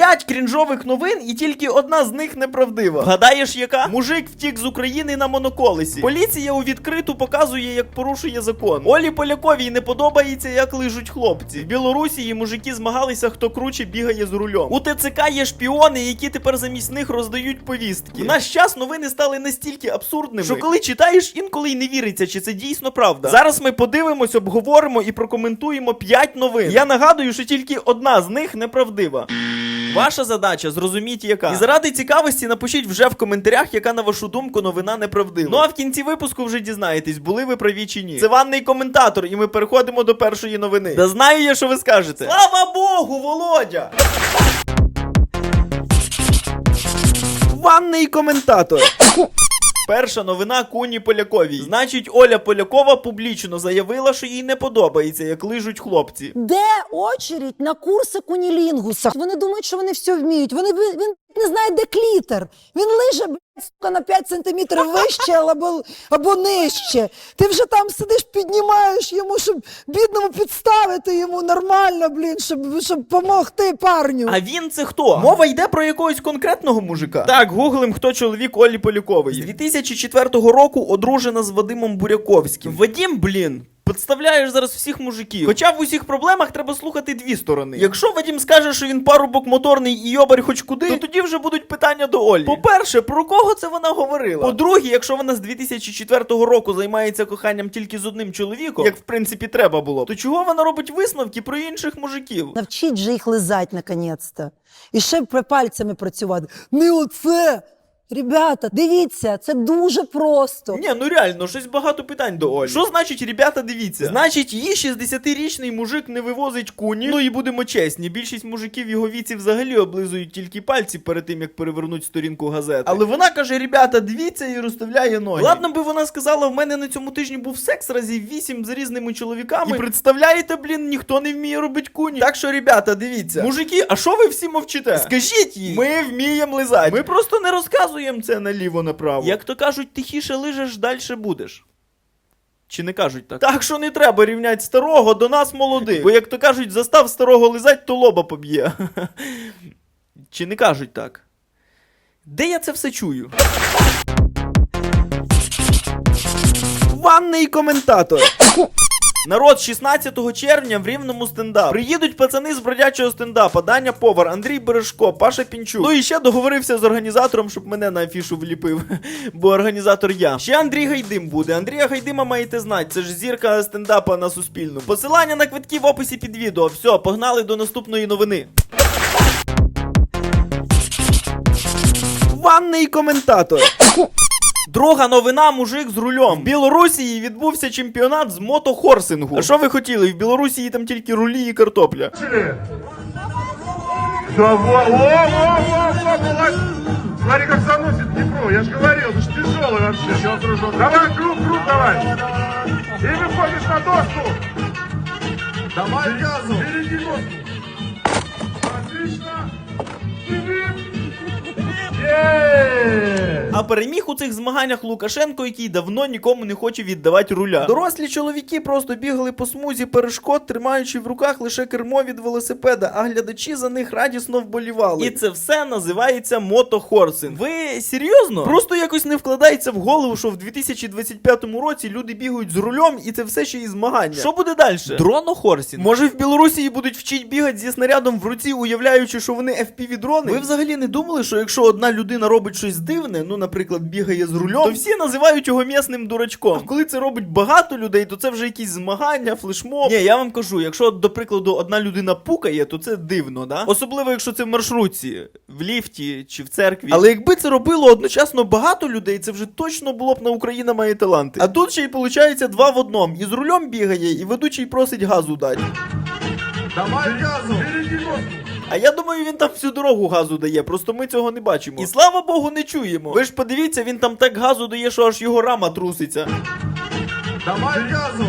П'ять крінжових новин, і тільки одна з них неправдива. Гадаєш, яка? Мужик втік з України на моноколесі. Поліція у відкриту показує, як порушує закон. Олі Поляковій не подобається, як лижуть хлопці. В Білорусі мужики змагалися, хто круче бігає з рулем. У ТЦК є шпіони, які тепер замість них роздають повістки. В наш час новини стали настільки абсурдними, що коли читаєш, інколи й не віриться, чи це дійсно правда. Зараз ми подивимось, обговоримо і прокоментуємо 5 новин. Я нагадую, що тільки одна з них неправдива. Ваша задача зрозуміти, яка. І заради цікавості напишіть вже в коментарях, яка на вашу думку новина неправдива. Ну а в кінці випуску вже дізнаєтесь, були ви праві чи ні. Це ванний коментатор, і ми переходимо до першої новини. Да знаю я, що ви скажете. Слава Богу, Володя! Ванний коментатор. Перша новина Куні Поляковій. Значить, Оля Полякова публічно заявила, що їй не подобається, як лижуть хлопці. Де очередь на курси кунілінгуса? Вони думають, що вони все вміють. Вони він, не знає, де клітер. Він лиже сука, на 5 сантиметрів вище або, або нижче. Ти вже там сидиш, піднімаєш йому, щоб бідному підставити йому нормально, блін, щоб, щоб помогти парню. А він це хто? Мова йде про якогось конкретного мужика. Так, гуглим, хто чоловік Олі Полякової. З 2004 року одружена з Вадимом Буряковським. Вадим, блін. Підставляєш зараз всіх мужиків. Хоча в усіх проблемах треба слухати дві сторони. Якщо Вадим скаже, що він парубок моторний і йобар хоч куди, то тоді вже будуть питання до Олі. По-перше, про кого це вона говорила? По-друге, якщо вона з 2004 року займається коханням тільки з одним чоловіком, як в принципі треба було, то чого вона робить висновки про інших мужиків? Навчіть же їх лизать наконець-то. І ще б пальцями працювати. Не оце! Ребята, дивіться, це дуже просто. Ні, ну реально, щось багато питань до Олі. Що значить, ребята, дивіться? Значить, її 60-річний мужик не вивозить куні. Ну і будемо чесні, більшість мужиків його віці взагалі облизують тільки пальці перед тим, як перевернуть сторінку газети. Але вона каже: ребята, дивіться і розставляє ноги. Ладно би вона сказала, в мене на цьому тижні був секс разів 8 з різними чоловіками. І представляєте, блін, ніхто не вміє робити куні. Так що, ребята, дивіться. Мужики, а що ви всі мовчите? Скажіть їй, ми вміємо лизати. Ми просто не розказуємо це наліво направо. Як то кажуть, тихіше лижеш, далі будеш. Чи не кажуть так? Так що не треба рівняти старого до нас молодих. Бо як то кажуть, застав старого лизать, то лоба поб'є. Чи не кажуть так? Де я це все чую? Ванний коментатор. Народ, 16 червня в рівному стендап. Приїдуть пацани з бродячого стендапа. Даня Повар, Андрій Бережко, Паша Пінчук. Ну і ще договорився з організатором, щоб мене на афішу вліпив. Бо організатор я. Ще Андрій Гайдим буде. Андрія Гайдима маєте знати. Це ж зірка стендапа на Суспільному. Посилання на квитки в описі під відео. Все, погнали до наступної новини. Ванний коментатор. Друга новина мужик з рулем. В Білорусі відбувся чемпіонат з мотохорсингу. А що ви хотіли? В Білорусі там тільки рулі і картопля. Да, во, о, о, о, о, молодец. Смотри, как заносит Днепро. Я же говорил, это ж тяжелый вообще. Еще дружок. Давай, круг, круг давай. И выходишь на доску. Давай газу. Впереди доску. Отлично. Є! А переміг у цих змаганнях Лукашенко, який давно нікому не хоче віддавати руля. Дорослі чоловіки просто бігали по смузі перешкод, тримаючи в руках лише кермо від велосипеда, а глядачі за них радісно вболівали. І це все називається мотохорсинг. Ви серйозно? Просто якось не вкладається в голову, що в 2025 році люди бігають з рулем, і це все ще і змагання. Що буде далі? Дронохорсінг. Може в Білорусі будуть вчить бігати зі снарядом в руці, уявляючи, що вони FPV-дрони? Ви взагалі не думали, що якщо одна людина робить щось дивне, ну, наприклад, бігає з рулем, то всі називають його м'ясним дурачком. А коли це робить багато людей, то це вже якісь змагання, флешмоб. Ні, я вам кажу, якщо, до прикладу, одна людина пукає, то це дивно, да? Особливо, якщо це в маршрутці, в ліфті чи в церкві. Але якби це робило одночасно багато людей, це вже точно було б на Україна має таланти. А тут ще й виходить два в одному. І з рулем бігає, і ведучий просить газу дати. Давай газу. А я думаю, він там всю дорогу газу дає, просто ми цього не бачимо. І слава Богу, не чуємо. Ви ж подивіться, він там так газу дає, що аж його рама труситься. Давай газу.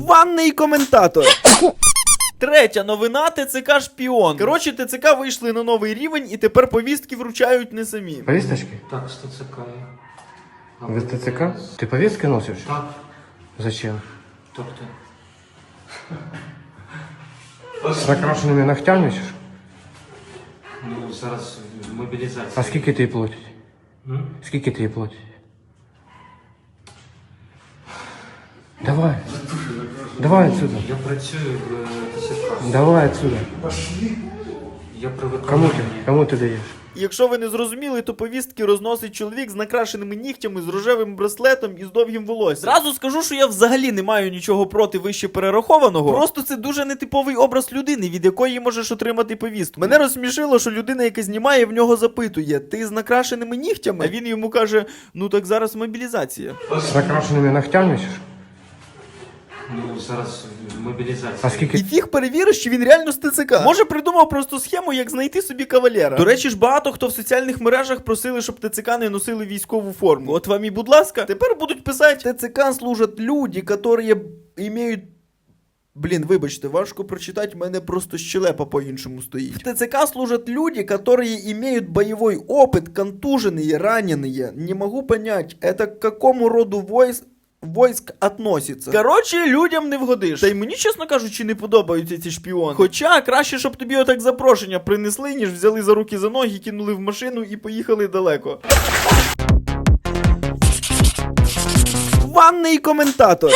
Ванний коментатор. Третя новина ТЦК шпіон. Коротше, ТЦК вийшли на новий рівень і тепер повістки вручають не самі. Повесточки? Так, с ТЦК. Вы ТЦК? Ты повестки носишь? Так, Зачем? тобто. С накрашенными ногтями носишь? Ну, зараз мобілізація. А скільки ти їй платять? М? Скільки ти їй платять? Давай. Давай отсюда. Я працюю в е, ТСК. Давай отсюда. Я при Кому виконанні. ти? Кому ти даєш? Якщо ви не зрозуміли, то повістки розносить чоловік з накрашеними нігтями, з рожевим браслетом і з довгим волоссям. Зразу скажу, що я взагалі не маю нічого проти вище перерахованого. Просто це дуже нетиповий образ людини, від якої можеш отримати повістку. Мене розсмішило, що людина, яка знімає, в нього запитує: ти з накрашеними нігтями? А він йому каже: ну так зараз мобілізація. С накрашеними ногтями? Ну, зараз мобілізація. А скільки І фіг перевіриш, чи він реально з ТЦК. Може придумав просто схему, як знайти собі кавалера. До речі ж, багато хто в соціальних мережах просили, щоб ТЦК не носили військову форму. От вам і, будь ласка, тепер будуть писати: ТЦК служать люди, які мають. Блін, вибачте, важко прочитати, в мене просто щелепа по-іншому стоїть. В ТЦК служат люди, которые имеют боевой опыт, контуженные, раненые. Не могу понять, это к какому роду войск войск относиться. Коротше, людям не вгодиш. Та й мені, чесно кажучи, не подобаються ці шпіони. Хоча краще, щоб тобі отак запрошення принесли, ніж взяли за руки за ноги, кинули в машину і поїхали далеко. Ванний коментатор.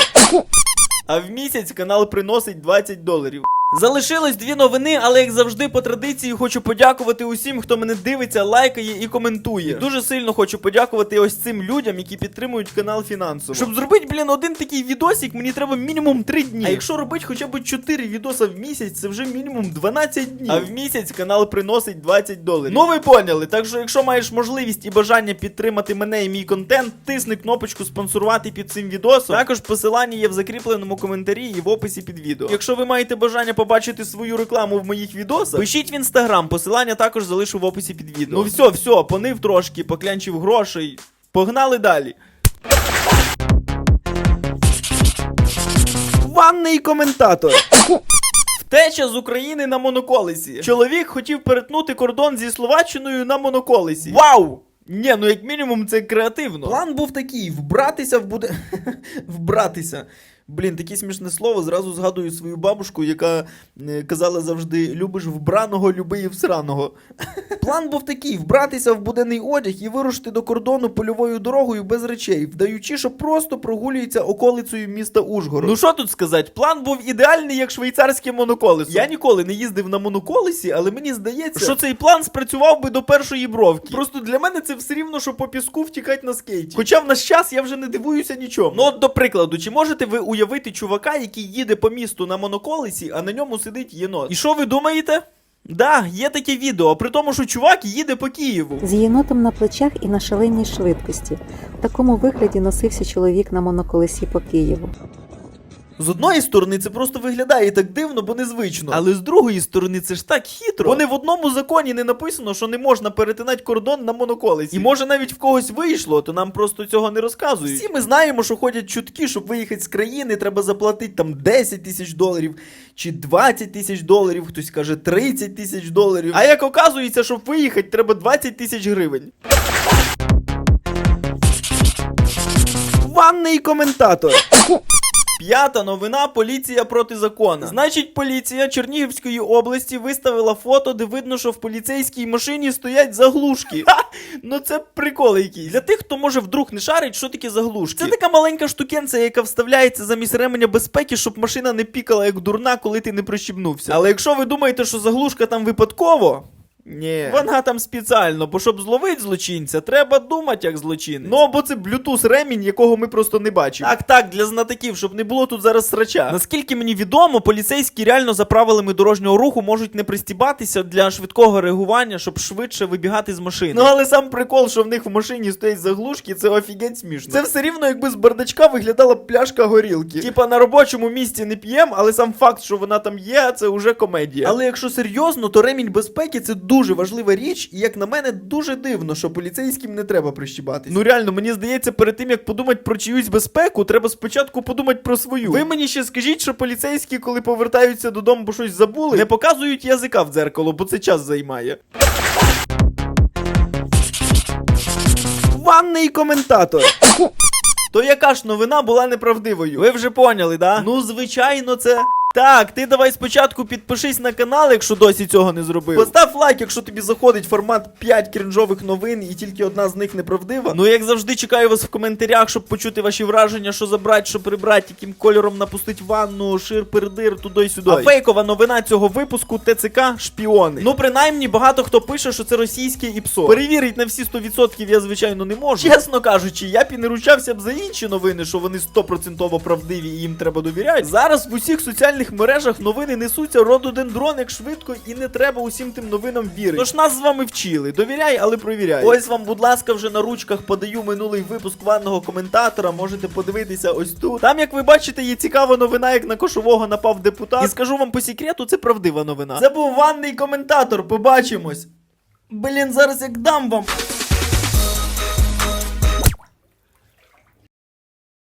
А в місяць канал приносить 20 доларів. Залишилось дві новини, але як завжди, по традиції хочу подякувати усім, хто мене дивиться, лайкає і коментує. І дуже сильно хочу подякувати ось цим людям, які підтримують канал фінансово. Щоб зробити, блін, один такий відосик, мені треба мінімум 3 дні. А якщо робити хоча б 4 відоса в місяць, це вже мінімум 12 днів. А в місяць канал приносить 20 доларів. Ну ви поняли. Так що, якщо маєш можливість і бажання підтримати мене і мій контент, тисни кнопочку спонсорувати під цим відосом. Також посилання є в закріпленому коментарі і в описі під відео. Якщо ви маєте бажання побачити свою рекламу в моїх відосах, пишіть в інстаграм, посилання також залишу в описі під відео. Ну все, все, понив трошки, поклянчив грошей. Погнали далі. Ванний коментатор. Втеча з України на моноколесі. Чоловік хотів перетнути кордон зі Словаччиною на моноколесі. Вау! Ні, ну як мінімум це креативно. План був такий: вбратися в буде. вбратися. Блін, таке смішне слово. Зразу згадую свою бабушку, яка е, казала завжди: любиш вбраного, люби і всраного. План був такий: вбратися в буденний одяг і вирушити до кордону польовою дорогою без речей, вдаючи, що просто прогулюється околицею міста Ужгород. Ну що тут сказати? План був ідеальний, як швейцарське моноколесо. Я ніколи не їздив на моноколесі, але мені здається, що цей план спрацював би до першої бровки. Просто для мене це все рівно, що по піску втікати на скейті. Хоча в наш час я вже не дивуюся нічому. Ну от до прикладу, чи можете ви уявити чувака, який їде по місту на моноколесі, а на ньому сидить єнот? І що ви думаєте? Да, є таке відео, при тому, що чувак їде по Києву. З єнотом на плечах і на шаленій швидкості. В такому вигляді носився чоловік на моноколесі по Києву. З одної сторони, це просто виглядає так дивно, бо незвично. Але з другої сторони, це ж так хитро. Вони в одному законі не написано, що не можна перетинати кордон на моноколесі. І може навіть в когось вийшло, то нам просто цього не розказують. Всі ми знаємо, що ходять чутки, щоб виїхати з країни, треба заплатити там 10 тисяч доларів чи 20 тисяч доларів, хтось каже 30 тисяч доларів. А як оказується, щоб виїхати, треба 20 тисяч гривень. Ванний коментатор. П'ята новина поліція проти закону. Значить, поліція Чернігівської області виставила фото, де видно, що в поліцейській машині стоять заглушки. Ха! Ну це прикол якийсь. Для тих, хто може вдруг не шарить, що таке заглушки. Це така маленька штукенця, яка вставляється замість ременя безпеки, щоб машина не пікала як дурна, коли ти не прищібнувся. Але якщо ви думаєте, що заглушка там випадково. Ні. Вона там спеціально, бо щоб зловити злочинця, треба думати як злочинець. Ну або це блютуз ремінь, якого ми просто не бачимо. Так, так, для знатоків, щоб не було тут зараз срача. Наскільки мені відомо, поліцейські реально за правилами дорожнього руху можуть не пристібатися для швидкого реагування, щоб швидше вибігати з машини. Ну але сам прикол, що в них в машині стоять заглушки, це офігеть смішно. Це все рівно, якби з бардачка виглядала пляшка горілки. Типа на робочому місці не п'єм, але сам факт, що вона там є, це вже комедія. Але якщо серйозно, то ремінь безпеки це дуже важлива річ, і як на мене, дуже дивно, що поліцейським не треба прищібатися. Ну реально, мені здається, перед тим як подумати про чиюсь безпеку, треба спочатку подумати про свою. Ви мені ще скажіть, що поліцейські, коли повертаються додому, бо щось забули, не показують язика в дзеркало, бо це час займає. Ванний коментатор. То яка ж новина була неправдивою? Ви вже поняли, да? Ну, звичайно, це Так, ти давай спочатку підпишись на канал, якщо досі цього не зробив. Постав лайк, якщо тобі заходить формат 5 крінжових новин і тільки одна з них неправдива. Ну як завжди, чекаю вас в коментарях, щоб почути ваші враження, що забрати, що прибрати, яким кольором напустить ванну, шир, пердир, туди сюди. А фейкова новина цього випуску ТЦК шпіони. Ну принаймні багато хто пише, що це російське ІПСО. Перевірить на всі 100% я звичайно не можу. Чесно кажучи, я б і не ручався б за інші новини, що вони 100% правдиві і їм треба довіряти. Зараз в усіх соціальних мережах новини несуться рододендрон як швидко, і не треба усім тим новинам вірити. Тож нас з вами вчили. Довіряй, але провіряй. Ось вам, будь ласка, вже на ручках подаю минулий випуск ванного коментатора. Можете подивитися ось тут. Там, як ви бачите, є цікава новина, як на кошового напав депутат. І скажу вам по секрету, це правдива новина. Це був ванний коментатор. Побачимось. Блін, зараз як дам вам.